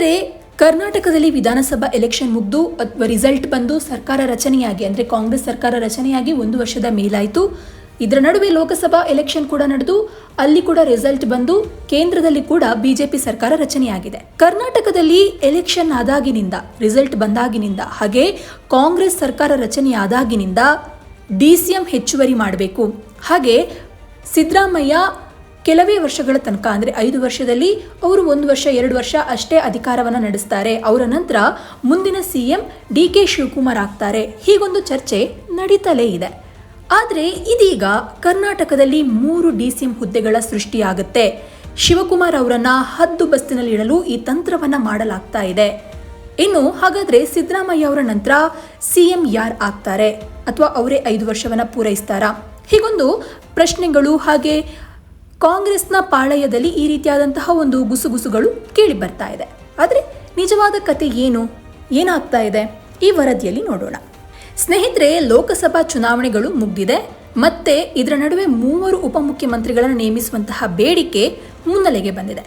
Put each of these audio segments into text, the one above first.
ಸ್ನೇಹಿತರೆ ಕರ್ನಾಟಕದಲ್ಲಿ ವಿಧಾನಸಭಾ ಎಲೆಕ್ಷನ್ ಮುಗಿದು ಅಥವಾ ರಿಸಲ್ಟ್ ಬಂದು ಸರ್ಕಾರ ರಚನೆಯಾಗಿ, ಅಂದರೆ ಕಾಂಗ್ರೆಸ್ ಸರ್ಕಾರ ರಚನೆಯಾಗಿ ಒಂದು ವರ್ಷದ ಮೇಲಾಯಿತು. ಇದರ ನಡುವೆ ಲೋಕಸಭಾ ಎಲೆಕ್ಷನ್ ಕೂಡ ನಡೆದು, ಅಲ್ಲಿ ಕೂಡ ರಿಸಲ್ಟ್ ಬಂದು ಕೇಂದ್ರದಲ್ಲಿ ಕೂಡ ಬಿಜೆಪಿ ಸರ್ಕಾರ ರಚನೆಯಾಗಿದೆ. ಕರ್ನಾಟಕದಲ್ಲಿ ಎಲೆಕ್ಷನ್ ಆದಾಗಿನಿಂದ ರಿಸಲ್ಟ್ ಬಂದಾಗಿನಿಂದ, ಹಾಗೆ ಕಾಂಗ್ರೆಸ್ ಸರ್ಕಾರ ರಚನೆಯಾದಾಗಿನಿಂದ ಡಿ ಸಿ ಎಂ ಹೆಚ್ಚುವರಿ ಮಾಡಬೇಕು. ಹಾಗೆ ಸಿದ್ದರಾಮಯ್ಯ ಕೆಲವೇ ವರ್ಷಗಳ ತನಕ, ಅಂದರೆ ಐದು ವರ್ಷದಲ್ಲಿ ಅವರು ಒಂದು ವರ್ಷ, ಎರಡು ವರ್ಷ ಅಷ್ಟೇ ಅಧಿಕಾರವನ್ನು ನಡೆಸ್ತಾರೆ. ಅವರ ನಂತರ ಮುಂದಿನ C M D K Shivakumar ಆಗ್ತಾರೆ. ಹೀಗೊಂದು ಚರ್ಚೆ ನಡೀತಲೇ ಇದೆ. ಆದರೆ ಇದೀಗ ಕರ್ನಾಟಕದಲ್ಲಿ ಮೂರು ಡಿ ಸಿ ಎಂ ಹುದ್ದೆಗಳ ಸೃಷ್ಟಿಯಾಗುತ್ತೆ. ಶಿವಕುಮಾರ್ ಅವರನ್ನ ಹದ್ದು ಬಸ್ತಿನಲ್ಲಿ ಇಡಲು ಈ ತಂತ್ರವನ್ನ ಮಾಡಲಾಗ್ತಾ ಇದೆ. ಇನ್ನು ಹಾಗಾದ್ರೆ ಸಿದ್ದರಾಮಯ್ಯ ಅವರ ನಂತರ ಸಿಎಂ ಯಾರು ಆಗ್ತಾರೆ? ಅಥವಾ ಅವರೇ ಐದು ವರ್ಷವನ್ನ ಪೂರೈಸ್ತಾರಾ? ಹೀಗೊಂದು ಪ್ರಶ್ನೆಗಳು ಹಾಗೆ ಕಾಂಗ್ರೆಸ್ನ ಪಾಳಯದಲ್ಲಿ ಈ ರೀತಿಯಾದಂತಹ ಒಂದು ಗುಸುಗುಸುಗಳು ಕೇಳಿ ಬರ್ತಾ ಇದೆ. ಆದರೆ ನಿಜವಾದ ಕತೆ ಏನು? ಏನಾಗ್ತಾ ಇದೆ? ಈ ವರದಿಯಲ್ಲಿ ನೋಡೋಣ. ಸ್ನೇಹಿತರೆ, ಲೋಕಸಭಾ ಚುನಾವಣೆಗಳು ಮುಗ್ದಿದೆ. ಮತ್ತೆ ಇದರ ನಡುವೆ ಮೂವರು ಉಪಮುಖ್ಯಮಂತ್ರಿಗಳನ್ನು ನೇಮಿಸುವಂತಹ ಬೇಡಿಕೆ ಮುನ್ನೆಲೆಗೆ ಬಂದಿದೆ.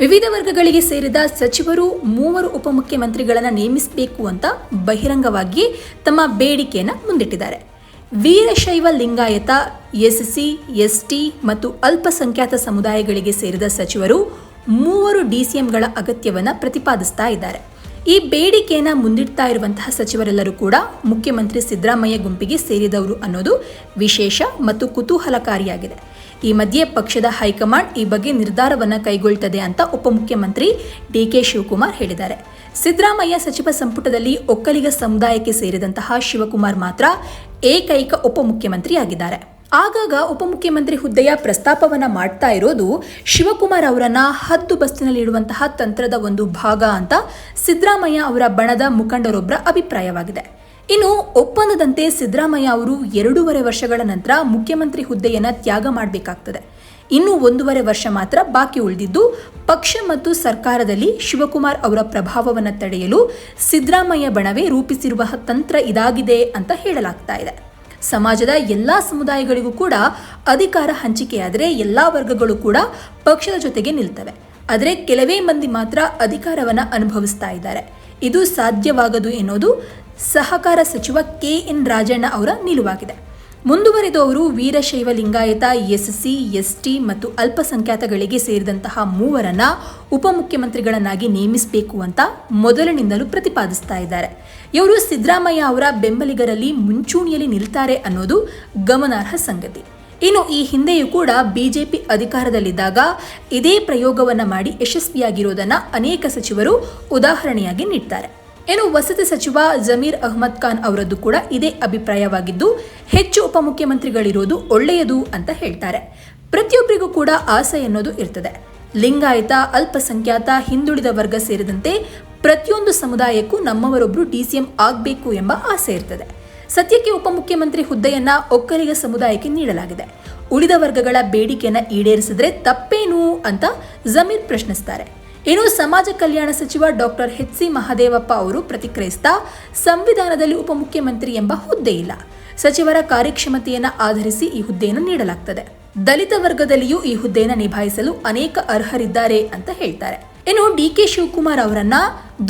ವಿವಿಧ ವರ್ಗಗಳಿಗೆ ಸೇರಿದ ಸಚಿವರು ಮೂವರು ಉಪಮುಖ್ಯಮಂತ್ರಿಗಳನ್ನು ನೇಮಿಸಬೇಕು ಅಂತ ಬಹಿರಂಗವಾಗಿ ತಮ್ಮ ಬೇಡಿಕೆಯನ್ನು ಮುಂದಿಟ್ಟಿದ್ದಾರೆ. ವೀರಶೈವ ಲಿಂಗಾಯತ ಎಸ್ಸಿ ಎಸ್ಟಿ ಮತ್ತು ಅಲ್ಪಸಂಖ್ಯಾತ ಸಮುದಾಯಗಳಿಗೆ ಸೇರಿದ ಸಚಿವರು ಮೂವರು ಡಿಸಿಎಂಗಳ ಅಗತ್ಯವನ್ನು ಪ್ರತಿಪಾದಿಸ್ತಾ ಇದ್ದಾರೆ. ಈ ಬೇಡಿಕೆಯನ್ನ ಮುಂದಿಡ್ತಾ ಇರುವಂತಹ ಸಚಿವರೆಲ್ಲರೂ ಕೂಡ ಮುಖ್ಯಮಂತ್ರಿ ಸಿದ್ದರಾಮಯ್ಯ ಗುಂಪಿಗೆ ಸೇರಿದವರು ಅನ್ನೋದು ವಿಶೇಷ ಮತ್ತು ಕುತೂಹಲಕಾರಿಯಾಗಿದೆ. ಈ ಮಧ್ಯೆ ಪಕ್ಷದ ಹೈಕಮಾಂಡ್ ಈ ಬಗ್ಗೆ ನಿರ್ಧಾರವನ್ನು ಕೈಗೊಳ್ತದೆ ಅಂತ ಉಪಮುಖ್ಯಮಂತ್ರಿ ಡಿ ಕೆ ಶಿವಕುಮಾರ್ ಹೇಳಿದ್ದಾರೆ. ಸಿದ್ದರಾಮಯ್ಯ ಸಚಿವ ಸಂಪುಟದಲ್ಲಿ ಒಕ್ಕಲಿಗ ಸಮುದಾಯಕ್ಕೆ ಸೇರಿದಂತಹ ಶಿವಕುಮಾರ್ ಮಾತ್ರ ಏಕೈಕ ಉಪಮುಖ್ಯಮಂತ್ರಿಯಾಗಿದ್ದಾರೆ. ಆಗಾಗ ಉಪಮುಖ್ಯಮಂತ್ರಿ ಹುದ್ದೆಯ ಪ್ರಸ್ತಾಪವನ್ನು ಮಾಡ್ತಾ ಇರೋದು ಶಿವಕುಮಾರ್ ಅವರನ್ನ ಹದ್ದು ಬಸ್ತಿನಲ್ಲಿಡುವಂತಹ ತಂತ್ರದ ಒಂದು ಭಾಗ ಅಂತ ಸಿದ್ದರಾಮಯ್ಯ ಅವರ ಬಣದ ಮುಖಂಡರೊಬ್ಬರ ಅಭಿಪ್ರಾಯವಾಗಿದೆ. ಇನ್ನು ಒಪ್ಪಂದದಂತೆ ಸಿದ್ದರಾಮಯ್ಯ ಅವರು ಎರಡೂವರೆ ವರ್ಷಗಳ ನಂತರ ಮುಖ್ಯಮಂತ್ರಿ ಹುದ್ದೆಯನ್ನು ತ್ಯಾಗ ಮಾಡಬೇಕಾಗ್ತದೆ. ಇನ್ನು ಒಂದೂವರೆ ವರ್ಷ ಮಾತ್ರ ಬಾಕಿ ಉಳಿದಿದ್ದು ಪಕ್ಷ ಮತ್ತು ಸರ್ಕಾರದಲ್ಲಿ ಶಿವಕುಮಾರ್ ಅವರ ಪ್ರಭಾವವನ್ನು ತಡೆಯಲು ಸಿದ್ದರಾಮಯ್ಯ ಬಣವೇ ರೂಪಿಸಿರುವ ತಂತ್ರ ಇದಾಗಿದೆ ಅಂತ ಹೇಳಲಾಗ್ತಾ ಇದೆ. ಸಮಾಜದ ಎಲ್ಲಾ ಸಮುದಾಯಗಳಿಗೂ ಕೂಡ ಅಧಿಕಾರ ಹಂಚಿಕೆಯಾದರೆ ಎಲ್ಲಾ ವರ್ಗಗಳು ಕೂಡ ಪಕ್ಷದ ಜೊತೆಗೆ ನಿಲ್ತವೆ. ಆದರೆ ಕೆಲವೇ ಮಂದಿ ಮಾತ್ರ ಅಧಿಕಾರವನ್ನು ಅನುಭವಿಸ್ತಾ ಇದ್ದಾರೆ. ಇದು ಸಾಧ್ಯವಾಗದು ಎನ್ನುವುದು ಸಹಕಾರ ಸಚಿವ ಕೆ ಎನ್ ರಾಜಣ್ಣ ಅವರ ನಿಲುವಾಗಿದೆ. ಮುಂದುವರೆದು ಅವರು ವೀರಶೈವ ಲಿಂಗಾಯತ, ಎಸ್ಸಿ, ಎಸ್ಟಿ ಮತ್ತು ಅಲ್ಪಸಂಖ್ಯಾತಗಳಿಗೆ ಸೇರಿದಂತಹ ಮೂವರನ್ನ ಉಪಮುಖ್ಯಮಂತ್ರಿಗಳನ್ನಾಗಿ ನೇಮಿಸಬೇಕು ಅಂತ ಮೊದಲಿನಿಂದಲೂ ಪ್ರತಿಪಾದಿಸ್ತಾ ಇದ್ದಾರೆ. ಇವರು ಸಿದ್ದರಾಮಯ್ಯ ಅವರ ಬೆಂಬಲಿಗರಲ್ಲಿ ಮುಂಚೂಣಿಯಲ್ಲಿ ನಿಲ್ತಾರೆ ಅನ್ನೋದು ಗಮನಾರ್ಹ ಸಂಗತಿ. ಇನ್ನು ಈ ಹಿಂದೆಯೂ ಕೂಡ ಬಿಜೆಪಿ ಅಧಿಕಾರದಲ್ಲಿದ್ದಾಗ ಇದೇ ಪ್ರಯೋಗವನ್ನು ಮಾಡಿ ಯಶಸ್ವಿಯಾಗಿರೋದನ್ನು ಅನೇಕ ಸಚಿವರು ಉದಾಹರಣೆಯಾಗಿ ನೀಡ್ತಾರೆ. ಇನ್ನು ವಸತಿ ಸಚಿವ ಜಮೀರ್ ಅಹ್ಮದ್ ಖಾನ್ ಅವರದ್ದು ಕೂಡ ಇದೇ ಅಭಿಪ್ರಾಯವಾಗಿದ್ದು, ಹೆಚ್ಚು ಉಪಮುಖ್ಯಮಂತ್ರಿಗಳಿರೋದು ಒಳ್ಳೆಯದು ಅಂತ ಹೇಳ್ತಾರೆ. ಪ್ರತಿಯೊಬ್ಬರಿಗೂ ಕೂಡ ಆಸೆ ಅನ್ನೋದು ಇರ್ತದೆ. ಲಿಂಗಾಯತ, ಅಲ್ಪಸಂಖ್ಯಾತ, ಹಿಂದುಳಿದ ವರ್ಗ ಸೇರಿದಂತೆ ಪ್ರತಿಯೊಂದು ಸಮುದಾಯಕ್ಕೂ ನಮ್ಮವರೊಬ್ಬರು ಡಿಸಿಎಂ ಆಗಬೇಕು ಎಂಬ ಆಸೆ ಇರ್ತದೆ. ಸದ್ಯಕ್ಕೆ ಉಪಮುಖ್ಯಮಂತ್ರಿ ಹುದ್ದೆಯನ್ನ ಒಕ್ಕಲಿಗ ಸಮುದಾಯಕ್ಕೆ ನೀಡಲಾಗಿದೆ. ಉಳಿದ ವರ್ಗಗಳ ಬೇಡಿಕೆಯನ್ನ ಈಡೇರಿಸಿದ್ರೆ ತಪ್ಪೇನು ಅಂತ ಜಮೀರ್ ಪ್ರಶ್ನಿಸ್ತಾರೆ. ಇನ್ನು ಸಮಾಜ ಕಲ್ಯಾಣ ಸಚಿವ ಡಾಕ್ಟರ್ ಎಚ್ ಸಿ ಮಹದೇವಪ್ಪ ಅವರು ಪ್ರತಿಕ್ರಿಯಿಸ್ತಾ, ಸಂವಿಧಾನದಲ್ಲಿ ಉಪಮುಖ್ಯಮಂತ್ರಿ ಎಂಬ ಹುದ್ದೆ ಇಲ್ಲ. ಸಚಿವರ ಕಾರ್ಯಕ್ಷಮತೆಯನ್ನು ಆಧರಿಸಿ ಈ ಹುದ್ದೆಯನ್ನು ನೀಡಲಾಗ್ತದೆ. ದಲಿತ ವರ್ಗದಲ್ಲಿಯೂ ಈ ಹುದ್ದೆಯನ್ನು ನಿಭಾಯಿಸಲು ಅನೇಕ ಅರ್ಹರಿದ್ದಾರೆ ಅಂತ ಹೇಳ್ತಾರೆ. ಇನ್ನು ಡಿ ಕೆ ಶಿವಕುಮಾರ್ ಅವರನ್ನ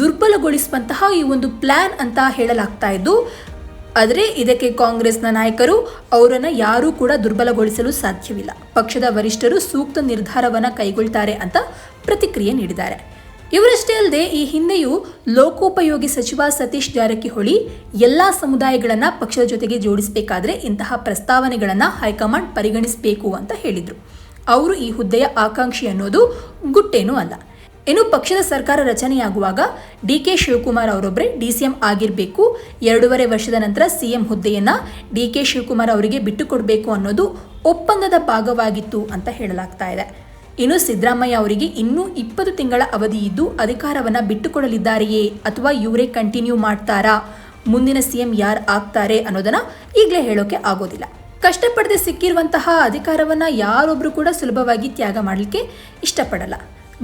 ದುರ್ಬಲಗೊಳಿಸುವಂತಹ ಈ ಒಂದು ಪ್ಲಾನ್ ಅಂತ ಹೇಳಲಾಗ್ತಾ ಇದ್ದು, ಆದರೆ ಇದಕ್ಕೆ ಕಾಂಗ್ರೆಸ್ನ ನಾಯಕರು ಅವರನ್ನು ಯಾರೂ ಕೂಡ ದುರ್ಬಲಗೊಳಿಸಲು ಸಾಧ್ಯವಿಲ್ಲ. ಪಕ್ಷದ ವರಿಷ್ಠರು ಸೂಕ್ತ ನಿರ್ಧಾರವನ್ನು ಕೈಗೊಳ್ತಾರೆ ಅಂತ ಪ್ರತಿಕ್ರಿಯೆ ನೀಡಿದ್ದಾರೆ. ಇವರಷ್ಟೇ ಅಲ್ಲದೆ ಈ ಹಿಂದೆಯೂ ಲೋಕೋಪಯೋಗಿ ಸಚಿವ ಸತೀಶ್ ಜಾರಕಿಹೊಳಿ ಎಲ್ಲ ಸಮುದಾಯಗಳನ್ನು ಪಕ್ಷದ ಜೊತೆಗೆ ಜೋಡಿಸಬೇಕಾದ್ರೆ ಇಂತಹ ಪ್ರಸ್ತಾವನೆಗಳನ್ನು ಹೈಕಮಾಂಡ್ ಪರಿಗಣಿಸಬೇಕು ಅಂತ ಹೇಳಿದ್ರು. ಅವರು ಈ ಹುದ್ದೆಯ ಆಕಾಂಕ್ಷಿ ಅನ್ನೋದು ಗುಟ್ಟೇನೂ ಅಲ್ಲ. ಇನ್ನು ಪಕ್ಷದ ಸರ್ಕಾರ ರಚನೆಯಾಗುವಾಗ ಡಿ ಕೆ ಶಿವಕುಮಾರ್ ಅವರೊಬ್ಬರೇ ಡಿಸಿಎಂ ಆಗಿರಬೇಕು, ಎರಡೂವರೆ ವರ್ಷದ ನಂತರ ಸಿಎಂ ಹುದ್ದೆಯನ್ನ ಡಿ ಕೆ ಶಿವಕುಮಾರ್ ಅವರಿಗೆ ಬಿಟ್ಟುಕೊಡಬೇಕು ಅನ್ನೋದು ಒಪ್ಪಂದದ ಭಾಗವಾಗಿತ್ತು ಅಂತ ಹೇಳಲಾಗ್ತಾ ಇದೆ. ಇನ್ನು ಸಿದ್ದರಾಮಯ್ಯ ಅವರಿಗೆ ಇನ್ನೂ ಇಪ್ಪತ್ತು ತಿಂಗಳ ಅವಧಿ ಇದ್ದು ಅಧಿಕಾರವನ್ನು ಬಿಟ್ಟುಕೊಡಲಿದ್ದಾರೆಯೇ ಅಥವಾ ಇವರೇ ಕಂಟಿನ್ಯೂ ಮಾಡ್ತಾರಾ? ಮುಂದಿನ ಸಿಎಂ ಯಾರು ಆಗ್ತಾರೆ ಅನ್ನೋದನ್ನು ಈಗಲೇ ಹೇಳೋಕೆ ಆಗೋದಿಲ್ಲ. ಕಷ್ಟಪಡದೆ ಸಿಕ್ಕಿರುವಂತಹ ಅಧಿಕಾರವನ್ನು ಯಾರೊಬ್ಬರು ಕೂಡ ಸುಲಭವಾಗಿ ತ್ಯಾಗ ಮಾಡಲಿಕ್ಕೆ ಇಷ್ಟಪಡಲ್ಲ.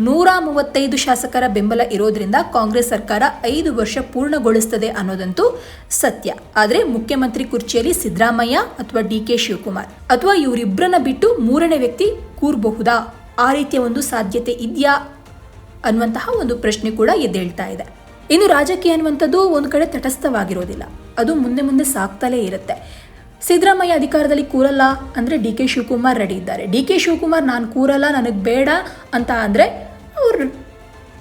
ನೂರ ಮೂವತ್ತೈದು ಶಾಸಕರ ಬೆಂಬಲ ಇರೋದ್ರಿಂದ ಕಾಂಗ್ರೆಸ್ ಸರ್ಕಾರ ಐದು ವರ್ಷ ಪೂರ್ಣಗೊಳಿಸ್ತದೆ ಅನ್ನೋದಂತೂ ಸತ್ಯ. ಆದರೆ ಮುಖ್ಯಮಂತ್ರಿ ಕುರ್ಚಿಯಲ್ಲಿ ಸಿದ್ದರಾಮಯ್ಯ ಅಥವಾ ಡಿ ಕೆ ಶಿವಕುಮಾರ್ ಅಥವಾ ಇವರಿಬ್ಬರನ್ನ ಬಿಟ್ಟು ಮೂರನೇ ವ್ಯಕ್ತಿ ಕೂರಬಹುದಾ? ಆ ರೀತಿಯ ಒಂದು ಸಾಧ್ಯತೆ ಇದೆಯಾ ಅನ್ನುವಂತಹ ಒಂದು ಪ್ರಶ್ನೆ ಕೂಡ ಎದ್ದೇಳ್ತಾ ಇದೆ. ಇನ್ನು ರಾಜಕೀಯ ಅನ್ನುವಂಥದ್ದು ಒಂದು ಕಡೆ ತಟಸ್ಥವಾಗಿರೋದಿಲ್ಲ. ಅದು ಮುಂದೆ ಮುಂದೆ ಸಾಕ್ತಲೇ ಇರುತ್ತೆ. ಸಿದ್ದರಾಮಯ್ಯ ಅಧಿಕಾರದಲ್ಲಿ ಕೂರಲ್ಲ ಅಂದರೆ ಡಿ ಕೆ ಶಿವಕುಮಾರ್ ರೆಡಿ ಇದ್ದಾರೆ. ಡಿ ಕೆ ಶಿವಕುಮಾರ್, ನಾನು ಕೂರಲ್ಲ, ನನಗೆ ಬೇಡ ಅಂತ ಅಂದರೆ ಅವ್ರು,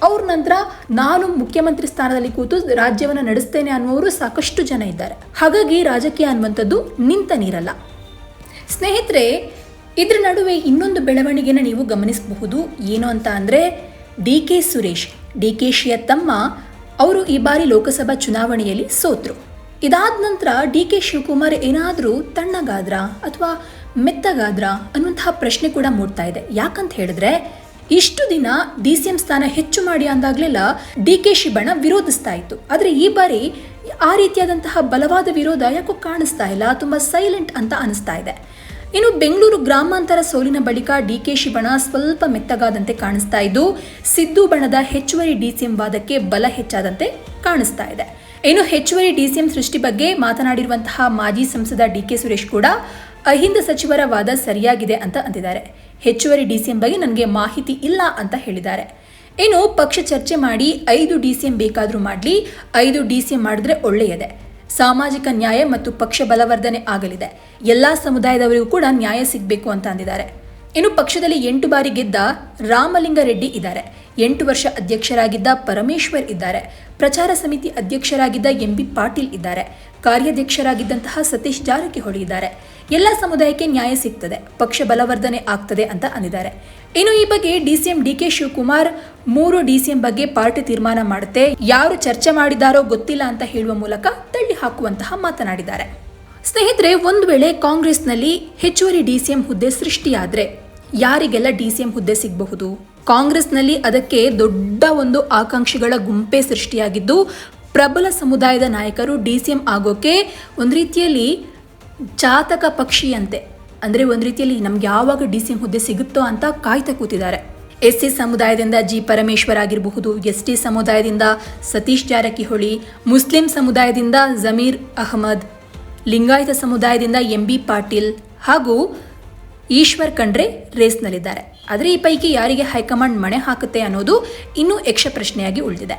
ಅವ್ರ ನಂತರ ನಾನು ಮುಖ್ಯಮಂತ್ರಿ ಸ್ಥಾನದಲ್ಲಿ ಕೂತು ರಾಜ್ಯವನ್ನು ನಡೆಸ್ತೇನೆ ಅನ್ನುವರು ಸಾಕಷ್ಟು ಜನ ಇದ್ದಾರೆ. ಹಾಗಾಗಿ ರಾಜಕೀಯ ಅನ್ನುವಂಥದ್ದು ನಿಂತ ನೀರಲ್ಲ. ಸ್ನೇಹಿತರೆ ಇದ್ರ ನಡುವೆ ಇನ್ನೊಂದು ಬೆಳವಣಿಗೆನ ನೀವು ಗಮನಿಸಬಹುದು. ಏನು ಅಂತ ಅಂದರೆ D K Suresh. D K ಶಿಯ ತಮ್ಮ ಅವರು ಈ ಬಾರಿ ಲೋಕಸಭಾ ಚುನಾವಣೆಯಲ್ಲಿ ಸೋತರು. ಇದಾದ ನಂತರ ಡಿ ಕೆ ಶಿವಕುಮಾರ್ ಏನಾದರೂ ತಣ್ಣಗಾದ್ರ ಅಥವಾ ಮೆತ್ತಗಾದ್ರ ಅನ್ನುವಂತಹ ಪ್ರಶ್ನೆ ಕೂಡ ಮೂಡ್ತಾ ಇದೆ. ಯಾಕಂತ ಹೇಳಿದ್ರೆ ಇಷ್ಟು ದಿನ ಡಿ ಸಿ ಎಂ ಸ್ಥಾನ ಹೆಚ್ಚು ಮಾಡಿ ಅಂದಾಗಲೆಲ್ಲ ಡಿ ಕೆ ಶಿಬಣ ವಿರೋಧಿಸ್ತಾ ಇತ್ತು. ಆದರೆ ಈ ಬಾರಿ ಆ ರೀತಿಯಾದಂತಹ ಬಲವಾದ ವಿರೋಧ ಯಾಕೋ ಕಾಣಿಸ್ತಾ ಇಲ್ಲ, ತುಂಬ ಸೈಲೆಂಟ್ ಅಂತ ಅನಿಸ್ತಾ ಇದೆ. ಇನ್ನು ಬೆಂಗಳೂರು ಗ್ರಾಮಾಂತರ ಸೋಲಿನ ಬಳಿಕ ಡಿಕೆ ಶಿಬಣ ಸ್ವಲ್ಪ ಮೆತ್ತಗಾದಂತೆ ಕಾಣಿಸ್ತಾ ಇದ್ದು, ಸಿದ್ದು ಬಣದ ಹೆಚ್ಚುವರಿ ಡಿಸಿಎಂ ವಾದಕ್ಕೆ ಬಲ ಹೆಚ್ಚಾದಂತೆ ಕಾಣಿಸ್ತಾ ಇದೆ. ಇನ್ನು ಹೆಚ್ಚುವರಿ ಡಿಸಿಎಂ ಸೃಷ್ಟಿ ಬಗ್ಗೆ ಮಾತನಾಡಿರುವಂತಹ ಮಾಜಿ ಸಂಸದ ಡಿಕೆ ಸುರೇಶ್ ಕೂಡ ಅಹಿಂದ ಸಚಿವರ ವಾದ ಸರಿಯಾಗಿದೆ ಅಂತ ಅಂದಿದ್ದಾರೆ. ಹೆಚ್ಚುವರಿ ಡಿಸಿಎಂ ಬಗ್ಗೆ ನನಗೆ ಮಾಹಿತಿ ಇಲ್ಲ ಅಂತ ಹೇಳಿದ್ದಾರೆ. ಇನ್ನು ಪಕ್ಷ ಚರ್ಚೆ ಮಾಡಿ ಐದು ಡಿಸಿಎಂ ಬೇಕಾದರೂ ಮಾಡಲಿ, ಐದು ಡಿಸಿಎಂ ಮಾಡಿದ್ರೆ ಒಳ್ಳೆಯದೇ. ಸಾಮಾಜಿಕ ನ್ಯಾಯ ಮತ್ತು ಪಕ್ಷ ಬಲವರ್ಧನೆ ಆಗಲಿದೆ. ಎಲ್ಲ ಸಮುದಾಯದವರಿಗೂ ಕೂಡ ನ್ಯಾಯ ಸಿಗಬೇಕು ಅಂತ ಅಂದಿದ್ದಾರೆ. ಇನ್ನು ಪಕ್ಷದಲ್ಲಿ ಎಂಟು ಬಾರಿ ಗೆದ್ದ ರಾಮಲಿಂಗಾರೆಡ್ಡಿ ಇದ್ದಾರೆ. ಎಂಟು ವರ್ಷ ಅಧ್ಯಕ್ಷರಾಗಿದ್ದ ಪರಮೇಶ್ವರ್ ಇದ್ದಾರೆ. ಪ್ರಚಾರ ಸಮಿತಿ ಅಧ್ಯಕ್ಷರಾಗಿದ್ದ ಎಂ ಬಿ ಪಾಟೀಲ್ ಇದ್ದಾರೆ. ಕಾರ್ಯಾಧ್ಯಕ್ಷರಾಗಿದ್ದಂತಹ ಸತೀಶ್ ಜಾರಕಿಹೊಳಿ ಇದ್ದಾರೆ. ಎಲ್ಲ ಸಮುದಾಯಕ್ಕೆ ನ್ಯಾಯ ಸಿಗ್ತದೆ. ಪಕ್ಷ ಬಲವರ್ಧನೆ ಆಗ್ತದೆ ಅಂತ ಅಂದಿದ್ದಾರೆ. ಇನ್ನು ಈ ಬಗ್ಗೆ ಡಿಸಿಎಂ ಡಿ ಕೆ ಶಿವಕುಮಾರ್ ಮೂರು ಡಿಸಿಎಂ ಬಗ್ಗೆ ಪಾರ್ಟಿ ತೀರ್ಮಾನ ಮಾಡುತ್ತೆ. ಯಾರು ಚರ್ಚೆ ಮಾಡಿದಾರೋ ಗೊತ್ತಿಲ್ಲ ಅಂತ ಹೇಳುವ ಮೂಲಕ ತಳ್ಳಿ ಹಾಕುವಂತಹ ಮಾತನಾಡಿದ್ದಾರೆ. ಸ್ನೇಹಿತರೆ, ಒಂದು ವೇಳೆ ಕಾಂಗ್ರೆಸ್ನಲ್ಲಿ ಹೆಚ್ಚುವರಿ ಡಿ ಸಿ ಎಂ ಹುದ್ದೆ ಸೃಷ್ಟಿಯಾದ್ರೆ ಯಾರಿಗೆಲ್ಲ ಡಿ ಸಿ ಎಂ ಹುದ್ದೆ ಸಿಗಬಹುದು? ಕಾಂಗ್ರೆಸ್ನಲ್ಲಿ ಅದಕ್ಕೆ ದೊಡ್ಡ ಒಂದು ಆಕಾಂಕ್ಷಿಗಳ ಗುಂಪೇ ಸೃಷ್ಟಿಯಾಗಿದ್ದು, ಪ್ರಬಲ ಸಮುದಾಯದ ನಾಯಕರು ಡಿ ಸಿ ಎಂ ಆಗೋಕೆ ಒಂದು ರೀತಿಯಲ್ಲಿ ಜಾತಕ ಪಕ್ಷಿಯಂತೆ. ಅಂದರೆ ಒಂದು ರೀತಿಯಲ್ಲಿ ನಮ್ಗೆ ಯಾವಾಗ ಡಿ ಸಿ ಎಂ ಹುದ್ದೆ ಸಿಗುತ್ತೋ ಅಂತ ಕಾಯ್ತಾ ಕೂತಿದ್ದಾರೆ. ಎಸ್ ಸಿ ಸಮುದಾಯದಿಂದ ಜಿ ಪರಮೇಶ್ವರ್ ಆಗಿರಬಹುದು ಎಸ್ ಟಿ ಸಮುದಾಯದಿಂದ ಸತೀಶ್ ಜಾರಕಿಹೊಳಿ, ಮುಸ್ಲಿಂ ಸಮುದಾಯದಿಂದ ಜಮೀರ್ ಅಹಮದ್ ಲಿಂಗಾಯತ ಸಮುದಾಯದಿಂದ ಎಂ ಬಿ ಪಾಟೀಲ್ ಹಾಗೂ ಈಶ್ವರ್ ಖಂಡ್ರೆ ರೇಸ್ನಲ್ಲಿದ್ದಾರೆ. ಆದರೆ ಈ ಪೈಕಿ ಯಾರಿಗೆ ಹೈಕಮಾಂಡ್ ಮಣೆ ಹಾಕುತ್ತೆ ಅನ್ನೋದು ಇನ್ನೂ ಯಕ್ಷ ಪ್ರಶ್ನೆಯಾಗಿ ಉಳಿದಿದೆ.